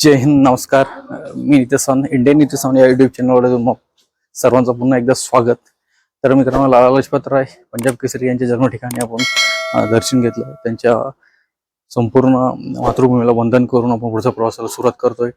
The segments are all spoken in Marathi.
जय हिंद नमस्कार. मी नितेसन इंडियन नितेसन या युट्यूब चॅनलवर मग सर्वांचं पुन्हा एकदा स्वागत. तर मित्रांनो लाला लजपत राय पंजाब केसरी यांच्या जन्म ठिकाणी आपण दर्शन घेतलं. त्यांच्या संपूर्ण मातृभूमीला वंदन करून आपण पुढच्या प्रवासाला सुरुवात करतोय.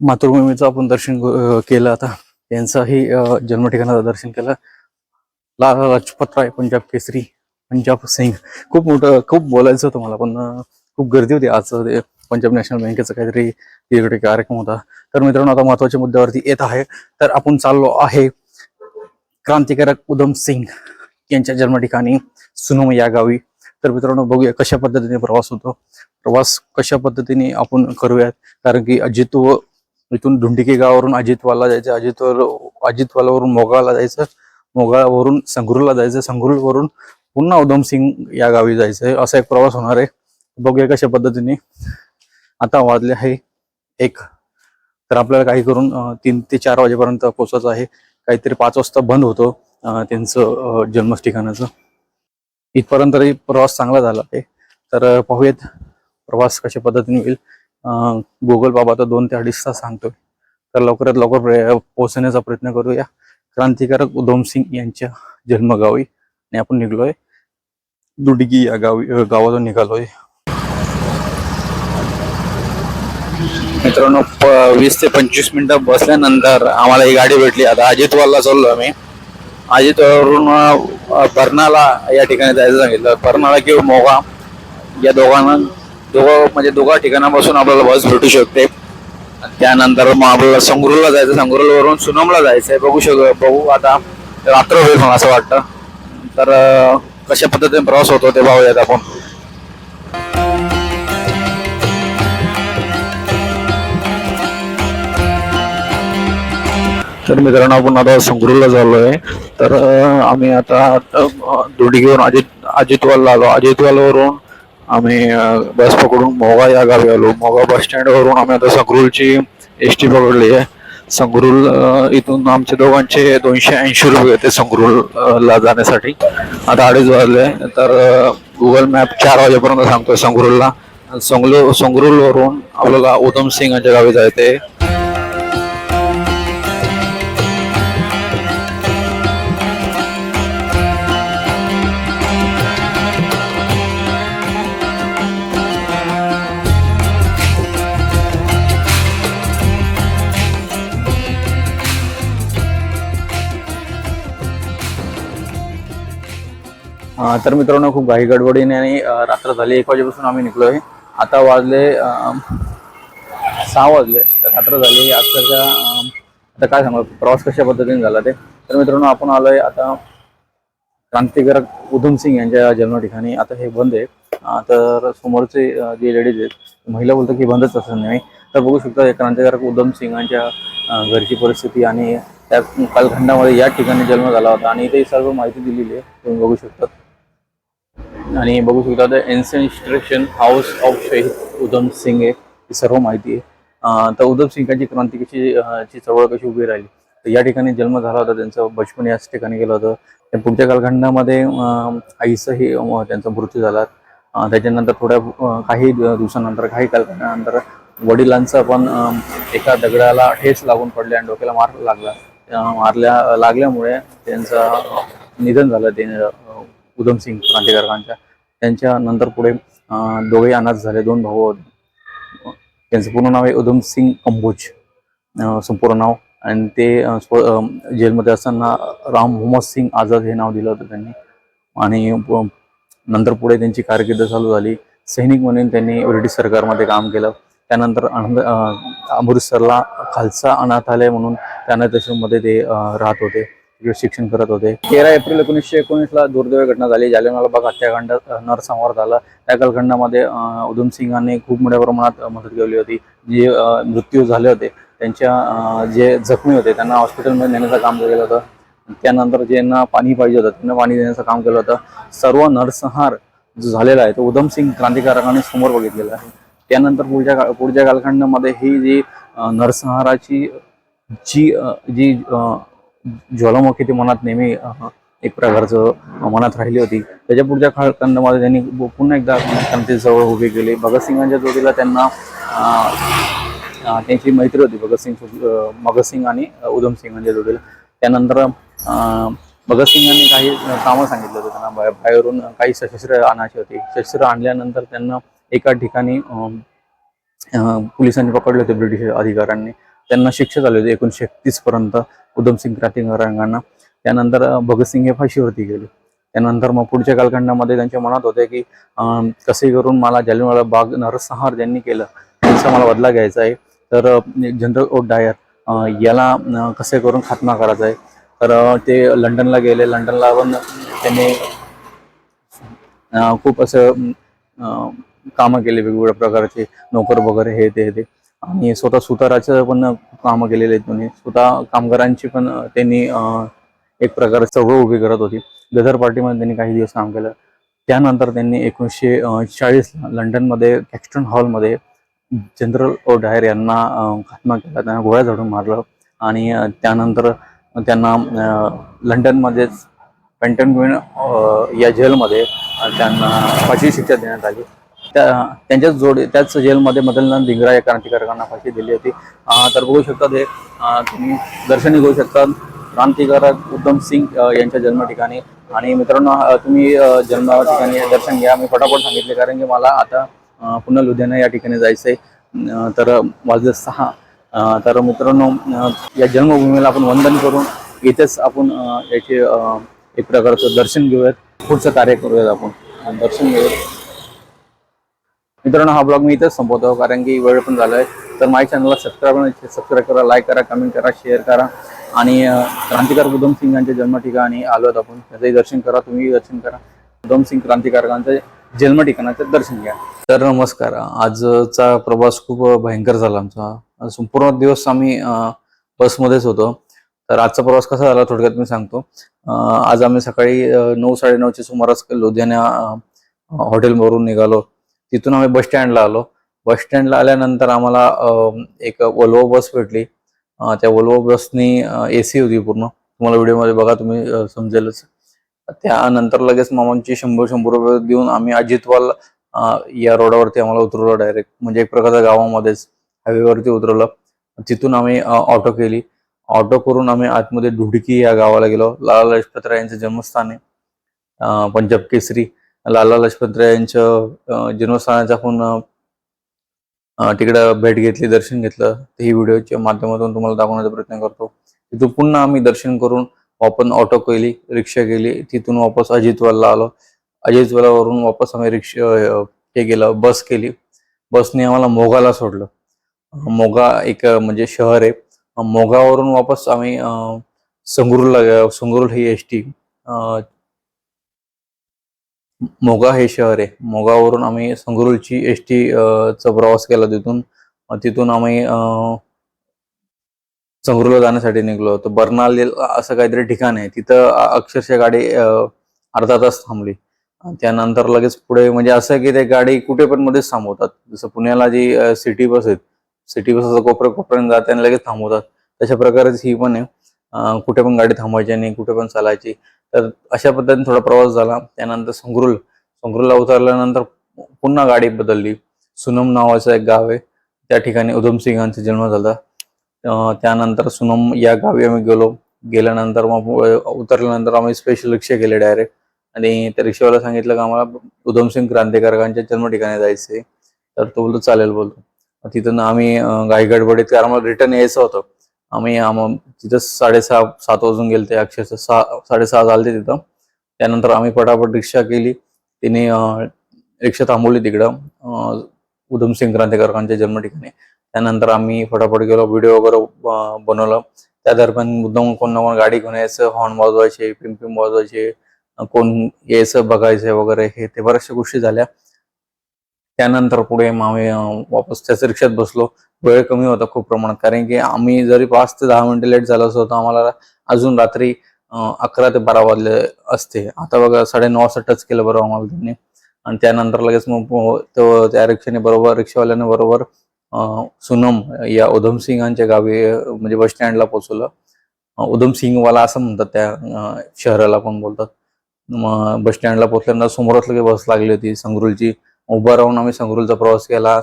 मातृभूमीचं आपण दर्शन केलं आता. त्यांचाही जन्मठिकाणाचं जन्म ठिकाणाचं दर्शन केलं. लाला लजपत राय पंजाब केसरी पंजाब सिंग खूप मोठं खूप बोलायचं होतं मला पण खूप गर्दी होती आज पंजाब नॅशनल बँकेचा काहीतरी तिकडे कार्यक्रम होता. तर मित्रांनो आता महत्त्वाच्या मुद्द्यावरती येत आहे. तर आपण चाललो आहे क्रांतिकारक उधम सिंग यांच्या जन्म ठिकाणी सुनम या गावी. तर मित्रांनो बघूया कशा पद्धतीने प्रवास होतो. प्रवास कशा पद्धतीने आपण करूयात? कारण की अजित व इथून धुंडिके गावावरून अजितवाला जायचं अजितवर अजितवालावरून मोगाळला जायचं मोगाळावरून संगरूरला जायचं संगरूरवरून पुन्हा उधम सिंग या गावी जायचं. असा एक प्रवास होणार आहे. बघूया कशा पद्धतीने आता वाजले आहे एक. तर आपल्याला काही करून तीन ते चार वाजेपर्यंत पोहोचायचं आहे. काहीतरी पाच वाजता बंद होतो त्यांचं अं, जन्म ठिकाणाचं इथपर्यंत तरी प्रवास चांगला झाला आहे. तर पाहूयात प्रवास कशा पद्धतीने होईल. गुगल बाबा तर दोन ते अडीच तास सांगतोय. तर लवकरात लवकर पोहोचण्याचा प्रयत्न करूया. क्रांतिकारक उधम सिंग यांच्या जन्मगावी. आणि आपण निघलोय दुडगी या गावी गावातून निघालोय. मित्रांनो प- वीस ते पंचवीस मिनटं बसल्यानंतर आम्हाला ही गाडी भेटली. आता अजितवालला चाललो आम्ही. अजितवरून अं, बर्नाला या ठिकाणी जायचं सांगितलं. बर्नाला किंवा मोगा. या दोघांना दोघं म्हणजे दोघा ठिकाणापासून आपल्याला बस भेटू शकते. त्यानंतर मग आपल्याला संगरूरला जायचं. संगरूरवरून सुनमला जायचं आहे. बघू शक बघू आता रात्र होईल मला असं वाटतं. तर कशा पद्धतीने प्रवास होतो ते पाहूयात आपण. तर मित्रांनो आपण आता संगरूरला आहे तर आम्ही आता अं, दोडी घेऊन अजित अजितवालला आलो. अजितवालवरून आम्ही बस पकडून मोगा या गावी आलो. मोगा बस स्टँडवरून आम्ही आता संगरूरची एस टी पकडली आहे. संगरूर इथून आमच्या दोघांचे दोनशे ऐंशी रुपये होते संगरूर जाण्यासाठी. आता अडीच वाजले. तर गुगल मॅप चार वाजेपर्यंत सांगतोय संगरूरला. संगलू संगरूरवरून आपल्याला उधम सिंग यांच्या गावी जायचं आहे तर मित्रांनो खूप घाई गडबडीने आणि रात्र झाली. एक वाजेपासून आम्ही निघलो आहे आता वाजले सहा वाजले. रात्र झाली. अक्षरशः आता काय सांगू? प्रवास कशा पद्धतीने झाला ते? तर मित्रांनो आपण आलोय आता क्रांतिकारक उधम सिंग यांच्या जन्म ठिकाणी आता हे बंद आहे तर समोरचे जे लेडीज आहेत महिला बोलतात की बंदच असं नाही. तर बघू शकता क्रांतिकारक उधम सिंगांच्या घरची परिस्थिती आणि त्या कालखंडामध्ये या ठिकाणी जन्म झाला होता. आणि इथे सर्व माहिती दिलेली आहे. तुम्ही बघू शकता. आणि बघू शकता द इन्स्टिट्यूशन हाऊस ऑफ शहीद उधम सिंग आहे ही सर्व माहिती आहे. तर उधम सिंगांची क्रांती कशी ची चळवळ कशी उभी राहिली? तर या ठिकाणी जन्म झाला होता त्यांचं बचपन याच ठिकाणी गेलं होतं. त्या पुढच्या कालखंडामध्ये आईचाही आईचंही त्यांचा मृत्यू झाला. त्याच्यानंतर थोड्या काही दिवसानंतर काही कालखंडानंतर वडिलांचं पण एका दगडाला ठेच लागून पडले आणि डोक्याला मार लागला. मारल्या लागल्यामुळे त्यांचं निधन झालं ते उधमसिंग क्रांतिकारकांच्या. त्यांच्या नंतर पुढे दोघे अनाथ झाले दोन भाऊ त्यांचं पूर्ण नाव आहे उधमसिंग अंबुज. संपूर्ण नाव. आणि ते जेलमध्ये असताना राम मोहम्मद सिंग आझाद हे नाव दिलं होतं त्यांनी. आणि नंतर पुढे त्यांची कारकीर्द चालू झाली. सैनिक म्हणून त्यांनी ब्रिटिश सरकारमध्ये काम केलं. त्यानंतर अहमद अमृतसरला खालसा अनाथालय म्हणून त्या अनाथाश्रममध्ये ते राहत होते. शिक्षण करत होते. तेरा एप्रिल एकोणीसशे एकोणीसला दुर्दैवी घटना झाली जालियनवाला बाग हत्याकांड नरसंहार झाला. त्या कालखंडामध्ये अं, उधम सिंगांनी खूप मोठ्या प्रमाणात मदत केली होती. जे मृत्यू झाले होते त्यांच्या जे जखमी होते त्यांना हॉस्पिटलमध्ये नेण्याचं काम केलं होतं. त्यानंतर ज्यांना पाणी पाहिजे होतं त्यांना पाणी देण्याचं काम केलं होतं. सर्व नरसंहार जो झालेला आहे तो उधम सिंग क्रांतिकारकाने समोर बघितलेला आहे. त्यानंतर पुढच्या का पुढच्या कालखंडामध्ये ही जी नरसंहाराची जी जी ज्वालामुखी ते मनात नेहमी एक प्रकारचं मनात राहिली होती. त्याच्या पुढच्या कालखंडामध्ये त्यांनी पुन्हा एकदा क्रांतीजवळ उभी केले. भगतसिंगांच्या जोडीला त्यांना त्यांची मैत्री होती. भगतसिंग भगतसिंग आणि उधमसिंगांच्या जोडीला. त्यानंतर भगतसिंगांनी काही कामं सांगितलं होतं त्यांना. बाहेरून काही सशस्त्र आणायची होती. सशस्त्र आणल्यानंतर त्यांना एका ठिकाणी पोलिसांनी पकडले होते ब्रिटिश अधिकाऱ्यांनी. त्यांना शिक्षा झाली होती एकोणीशे एकतीस पर्यंत उधमसिंग क्रांतिकारकांना त्यानंतर भगतसिंग हे फाशीवरती गेले. त्यानंतर मग पुढच्या कालखंडामध्ये त्यांच्या मनात होते की कसे करून मला जालियनवाला बाग नरसंहार ज्यांनी केलं त्यांचा मला बदला घ्यायचा आहे. तर जनरल ओ डायर याला कसे करून खात्मा करायचा आहे. तर ते लंडनला गेले. लंडनला पण त्यांनी खूप असं कामं केले वेगवेगळ्या प्रकारचे नोकर वगैरे हे ते हे ते. आणि स्वतः सुताराचं पण कामं केलेले आहेत त्यांनी स्वतः कामगारांची पण त्यांनी एक प्रकारे चळवळ उभी करत होती. गदर पार्टीमध्ये त्यांनी काही दिवस काम केलं. त्यानंतर त्यांनी एकोणीसशे चाळीसला लंडनमध्ये कॅक्स्टन हॉलमध्ये जनरल ओ डायर यांना खात्मा केला. त्यांना गोळ्या झाडून मारलं. आणि त्यानंतर त्यांना अं, लंडनमध्येच पेंटनग्विन या जेलमध्ये त्यांना फाशी शिक्षा देण्यात आली. त्या त्यांच्याच जोड त्याच जेलमध्ये मदनलाल धिंगरा या क्रांतिकारकांना फाशी दिली होती. तर बघू शकता हे तुम्ही दर्शनी घेऊ शकता. क्रांतिकारक उद्धम सिंग यांच्या जन्म ठिकाणी आणि मित्रांनो तुम्ही जन्म ठिकाणी दर्शन घ्या. मी फटाफट सांगितले कारण की मला आता पुन्हा लुधियाना या ठिकाणी जायचंय. आहे तर वाजले सहा. तर मित्रांनो या जन्मभूमीला आपण वंदन करून इथेच आपण याचे एक प्रकारचं दर्शन घेऊयात. पुढचं कार्य करूयात आपण. दर्शन घेऊयात. मित्रांनो हा ब्लॉग मी इथेच संपवतो कारण की वेळ पण झालाय. तर माझ्या चॅनलला सबस्क्राईब सबस्क्राईब करा लाईक करा कमेंट करा शेअर करा आणि क्रांतिकारक उधम सिंग यांच्या जन्म ठिकाणी आलो आहोत आपण. त्याचंही दर्शन करा तुम्ही दर्शन करा. उधम सिंग क्रांतिकारकांचं जन्म ठिकाणाचं दर्शन घ्या. तर नमस्कार. आजचा प्रवास खूप भयंकर झाला आमचा. संपूर्ण दिवस आम्ही बसमध्येच होतो. तर आजचा प्रवास कसा झाला थोडक्यात मी सांगतो. आज आम्ही सकाळी नऊ साडेनऊच्या सुमारास लुधियाना हॉटेलवरून निघालो. तिथून आम्ही बस स्टँडला आलो. बस स्टँडला आल्यानंतर आम्हाला एक वल्वो बस भेटली. त्या वल्वो बसनी ए सी होती पूर्ण. तुम्हाला व्हिडिओमध्ये बघा तुम्ही समजेलच. त्यानंतर लगेच मामांची शंभर शंभर रुपये देऊन आम्ही अजितवाल या रोडावरती आम्हाला उतरवलं डायरेक्ट म्हणजे एक प्रकारच्या गावामध्येच हायवेवरती उतरवलं. तिथून आम्ही ऑटो केली. ऑटो करून आम्ही आतमध्ये ढुडकी या गावाला गेलो. लाला लजपत राय यांचं जन्मस्थान आहे. पंजाब केसरी. लाला लजपत राय यांचं जन्मस्थानाचा आपण तिकडं भेट घेतली दर्शन घेतलं. ते ही व्हिडिओच्या माध्यमातून तुम्हाला दाखवण्याचा प्रयत्न करतो. तिथून पुन्हा आम्ही दर्शन करून आपण ऑटो केली रिक्षा केली. तिथून वापस अजितवालला आलो. अजितवालावरून वापस आम्ही रिक्षा हे केलं बस केली. बसने आम्हाला मोगाला सोडलं. मोगा एक म्हणजे शहर आहे. मोगावरून वापस आम्ही अं, संगरूरला संगरूर ही एस टी मोगा हे शहर आहे. मोगावरून आम्ही संगरूरची एस टी चा प्रवास केला तिथून. तिथून आम्ही संगरूला संगरूरला जाण्यासाठी निघलो तर बर्नाल असं काहीतरी ठिकाण आहे. तिथं अक्षरशः गाडी अर्धा तास थांबली. त्यानंतर लगेच पुढे म्हणजे असं की ते गाडी कुठे पण मध्येच थांबवतात. जसं पुण्याला जी सिटी बस आहेत सिटी बस कोपऱ्या कोपऱ्याने जाते आणि लगेच थांबवतात. तशा प्रकारेच ही पण आहे. कुठे पण गाडी थांबायची नाही कुठे पण चालायची. तर अशा पद्धतीने थोडा प्रवास झाला. त्यानंतर संगरूल. संगरूरला उतरल्यानंतर पुन्हा गाडी बदलली. सुनम नावाचं एक गाव आहे. त्या ठिकाणी उधमसिंगांचा जन्म झाला. त्यानंतर सुनम या गावी आम्ही गेलो. गेल्यानंतर मग उतरल्यानंतर आम्ही स्पेशल रिक्षा केले डायरेक्ट आणि त्या रिक्षावाला सांगितलं की आम्हाला उधमसिंग क्रांतिकारकांच्या जन्म ठिकाणी जायचंय. तर तो बोलतो चालेल बोलतो. तिथून आम्ही गायगडबडीत कारण आम्हाला रिटर्न यायचं होतं. आम्ही आम- तिथं साडेसहा सात वाजून गेले ते अक्षरशः सहा साडेसहा झाले तिथं. त्यानंतर आम्ही पटापट रिक्षा केली. तिने रिक्षा थांबवली तिकडं. उधमसिंग क्रांतिकारकांच्या जन्म ठिकाणी. त्यानंतर आम्ही फटाफट गेलो. व्हिडिओ वगैरे बनवलं. त्या दरम्यान मुद्दाम कोण ना कोण गाडी घेऊन यायचं. हॉर्न वाजवायचे पिम वाजवायचे. कोण यायचं बघायचं वगैरे हे ते बऱ्याचशा गोष्टी झाल्या. त्यानंतर पुढे मग आम्ही वापस त्याच रिक्षात बसलो. वेळ कमी होता खूप प्रमाणात. कारण की आम्ही जरी पाच ते दहा मिनिटं लेट झालो असतो तर आम्हाला अजून रात्री अकरा ते बारा वाजले असते. आता बघा साडे नऊ वाजता टच केलं बरोबर आम्हाला त्यांनी. आणि त्यानंतर लगेच मग तो त्या रिक्षाने बरोबर रिक्षावाल्याने बरोबर सुनम या उधमसिंगांच्या गावी म्हणजे बस स्टँडला पोहोचवलं. उधम सिंगवाला असं म्हणतात त्या शहराला पण बोलतात. मग बस स्टँडला पोहोचल्यानंतर समोरच लगे बस लागली होती संगरूळची उभं राहून आम्ही संगरूलचा प्रवास केला.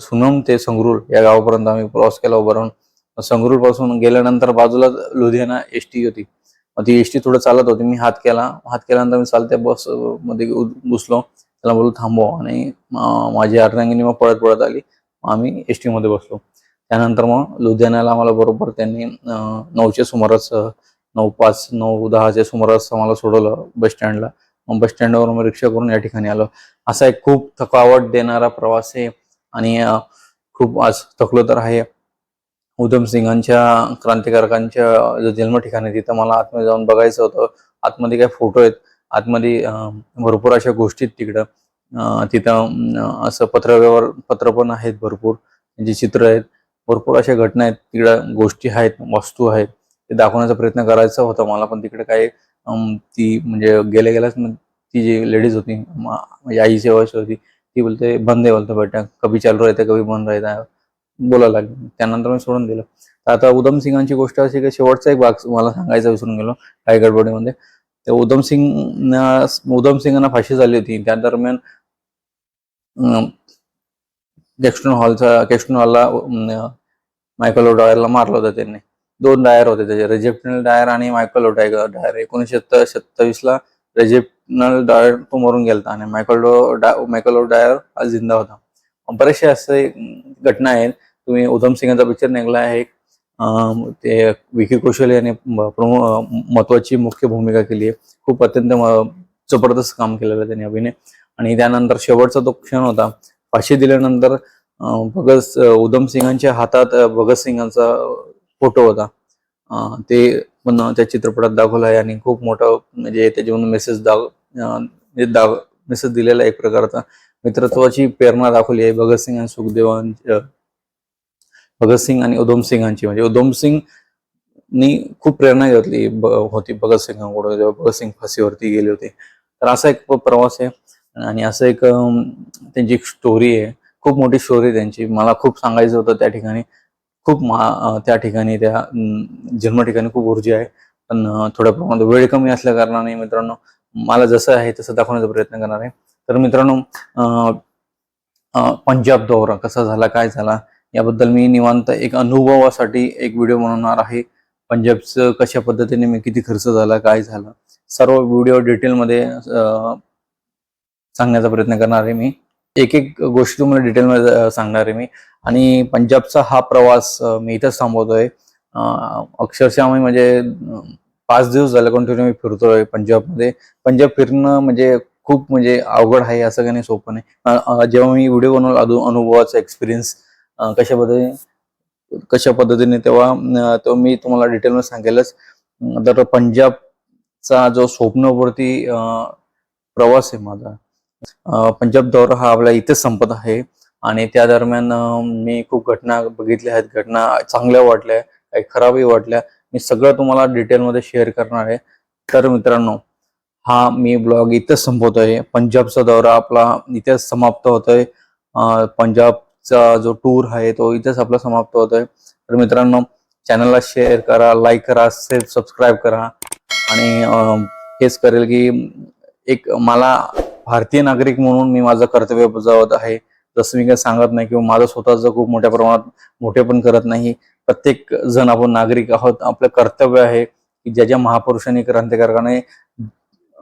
सुनम ते संगरूळ या गावापर्यंत आम्ही प्रवास केला उभं राहून. संगरूळपासून गेल्यानंतर बाजूला लुधियाना एस टी होती. मग ती एस टी थोडं चालत होती. मी हात केला. हात केल्यानंतर मी चालत्या बसमध्ये घुसलो. त्याला बोलू थांबव. आणि माझी आठरंगिनी मग पळत पळत आली. आम्ही एस टी मध्ये बसलो. त्यानंतर मग लुधियानाला आम्हाला बरोबर त्यांनी नऊच्या सुमारास नऊ पाच नऊ दहाच्या सुमारास आम्हाला सोडवलं बस स्टँडला. बस स्टँडवर मग रिक्षा करून या ठिकाणी आलो. असा एक खूप थकावट देणारा प्रवास आहे आणि खूप आज थकलो तर आहे. उधम सिंगांच्या क्रांतिकारकांच्या जो जन्म ठिकाण आहे तिथं मला आतमध्ये जाऊन बघायचं होतं. आतमध्ये काही फोटो आहेत? आतमध्ये भरपूर अशा गोष्टी आहेत तिकडं. तिथं असं पत्रव्यवहार पत्र पण आहेत भरपूर. जे चित्र आहेत भरपूर अशा घटना आहेत. तिकडं गोष्टी आहेत वस्तू आहेत. ते दाखवण्याचा प्रयत्न करायचा होता मला पण तिकडे काही ती म्हणजे गेल्या गेल्याच मग ती जी लेडीज होती म्हणजे आई आईची होती ती बोलते बंद आहे बोलतो बेटा कभी चालू राहते कभी बंद राहता. बोलायला लागली. त्यानंतर मी सोडून दिलं. तर आता उधम सिंगांची गोष्ट अशी की शेवटचा एक भाग मला सांगायचा विसरून गेलो काही गडबडीमध्ये. ते उधम सिंग उधम सिंगांना फाशी झाली होती. त्या दरम्यान केस्टन हॉलचा केस्टन हॉलला मायकल डायरला मारलं होतं त्यांनी. दोन डायर होते त्याचे. रेजेप्टनल डायर आणि मायकल डायर. डायर एकोणीसशे सत्तावीस ला रेजेप्टनल डायर तो मरून गेला आणि मायकल मायकल डायर आज जिंदा होता. बरेचसे असे घटना आहेत. तुम्ही उधम सिंगांचा पिक्चर निघाला आहे. ते विकी कौशल यांनी प्रमुख महत्वाची मुख्य भूमिका केली आहे. खूप अत्यंत जबरदस्त काम केलेलं आहे त्यांनी अभिनय. आणि त्यानंतर शेवटचा तो क्षण होता. फाशी दिल्यानंतर भगत उधम सिंगांच्या हातात भगत सिंगांचा फोटो होता. ते पण त्या चित्रपटात दाखवलं आहे आणि खूप मोठं म्हणजे त्याच्यामधून मेसेज दाव म्हणजे दाव मेसेज दिलेला आहे एक प्रकारचा. मित्रत्वाची प्रेरणा दाखवली आहे भगतसिंग आणि सुखदेवांच्या भगतसिंग आणि उधम सिंगांची. म्हणजे उधमसिंगनी खूप प्रेरणा घेतली होती भगतसिंगांकडून जेव्हा भगतसिंग फाशीवरती गेले होते. तर असा एक प्रवास आहे. आणि असं एक त्यांची एक स्टोरी आहे. खूप मोठी स्टोरी त्यांची. मला खूप सांगायचं होतं त्या ठिकाणी. खूप त्या ठिकाणी त्या जन्म ठिकाणी खूप ऊर्जा आहे. पण थोड्या प्रमाणात वेळ कमी असल्या कारणाने मित्रांनो मला जसं आहे तसं दाखवण्याचा प्रयत्न करणार आहे. तर मित्रांनो पंजाब दौरा कसा झाला काय झाला याबद्दल मी निवांत एक अनुभवासाठी एक व्हिडिओ बनवणार आहे. पंजाबचं कशा पद्धतीने मी किती खर्च झाला काय झाला सर्व व्हिडिओ डिटेलमध्ये सांगण्याचा प्रयत्न करणार आहे मी. एक एक गोष्ट तुम्हाला डिटेलमध्ये सांगणार आहे मी. आणि पंजाबचा हा प्रवास मी इथंच थांबवतोय. अक्षरशः मी म्हणजे पाच दिवस झाले कंटिन्यू मी फिरतोय पंजाबमध्ये. पंजाब फिरणं म्हणजे खूप म्हणजे अवघड आहे असं काही नाही सोपं नाही. जेव्हा मी व्हिडिओ बनवला अजून अनुभवाचा एक्सपिरियन्स कशा पद्धतीने कशा पद्धतीने तेव्हा तो मी तुम्हाला डिटेलमध्ये सांगेलच. तर पंजाबचा जो स्वप्नवरती प्रवास आहे माझा पंजाब दौरा हा आपला इथेच संपत आहे. आणि त्या दरम्यान मी खूप घटना बघितल्या आहेत. घटना चांगल्या वाटल्या काही खराबही वाटल्या. मी सगळं तुम्हाला डिटेलमध्ये शेअर करणार आहे. तर मित्रांनो हा मी ब्लॉग इथेच संपवतो आहे पंजाबचा दौरा आपला इथेच समाप्त होतोय. पंजाबचा जो टूर आहे तो इथेच आपला समाप्त होतोय. तर मित्रांनो चॅनलला शेअर करा लाईक करा सेफ सबस्क्राईब करा. आणि हेच करेल की एक मला भारतीय नागरिक म्हणून मी माझं कर्तव्य बजावत आहे. जसं मी काही सांगत नाही किंवा माझं स्वतःचं खूप मोठ्या प्रमाणात मोठे पण करत नाही. प्रत्येक जण आपण नागरिक आहोत. आपलं कर्तव्य आहे की ज्या ज्या महापुरुषांनी क्रांतिकारकाने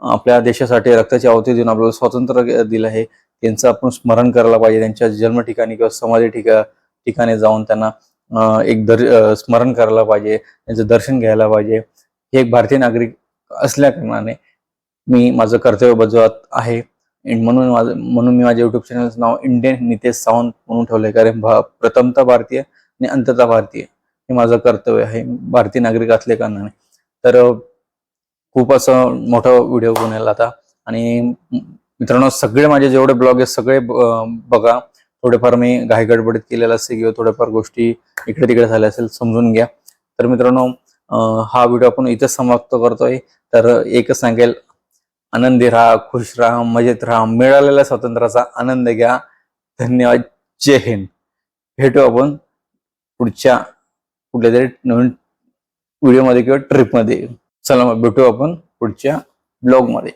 आपल्या देशासाठी रक्ताची आहुती देऊन आपल्याला स्वातंत्र्य दिलं आहे त्यांचं आपण स्मरण करायला पाहिजे. त्यांच्या जन्म ठिकाणी किंवा समाधी ठिका ठिकाणी जाऊन त्यांना एक दर स्मरण करायला पाहिजे. त्यांचं दर्शन घ्यायला पाहिजे. हे एक भारतीय नागरिक असल्या कारणाने मी माझं कर्तव्य बजावत आहे. म्हणून माझं म्हणून मी माझ्या युट्यूब चॅनलचं नाव इंडियन नितेश सावंत म्हणून ठेवलंय. कारण भा- प्रथमतः भारतीय आणि अंततः भारतीय हे माझं कर्तव्य आहे. भारतीय नागरिक असल्या कारणाने तर खूप असं मोठा व्हिडिओ बनवेल आता आणि मित्रांनो सगळे माझे जेवढे ब्लॉग आहेत सगळे बघा. थोडेफार मी घाईगडबडीत केलेलं असेल किंवा थोड्याफार गोष्टी इकडे तिकडे झाल्या असेल समजून घ्या. तर मित्रांनो हा व्हिडिओ आपण इथेच समाप्त करतोय. तर एकच सांगेल आनंदी राहा खुश राहा मजेत राहा मिळालेल्या स्वातंत्र्याचा आनंद घ्या. धन्यवाद. जय हिंद. भेटू आपण पुढच्या कुठल्या तरी नवीन व्हिडिओमध्ये किंवा ट्रिपमध्ये चला मग भेटू आपण पुढच्या ब्लॉगमध्ये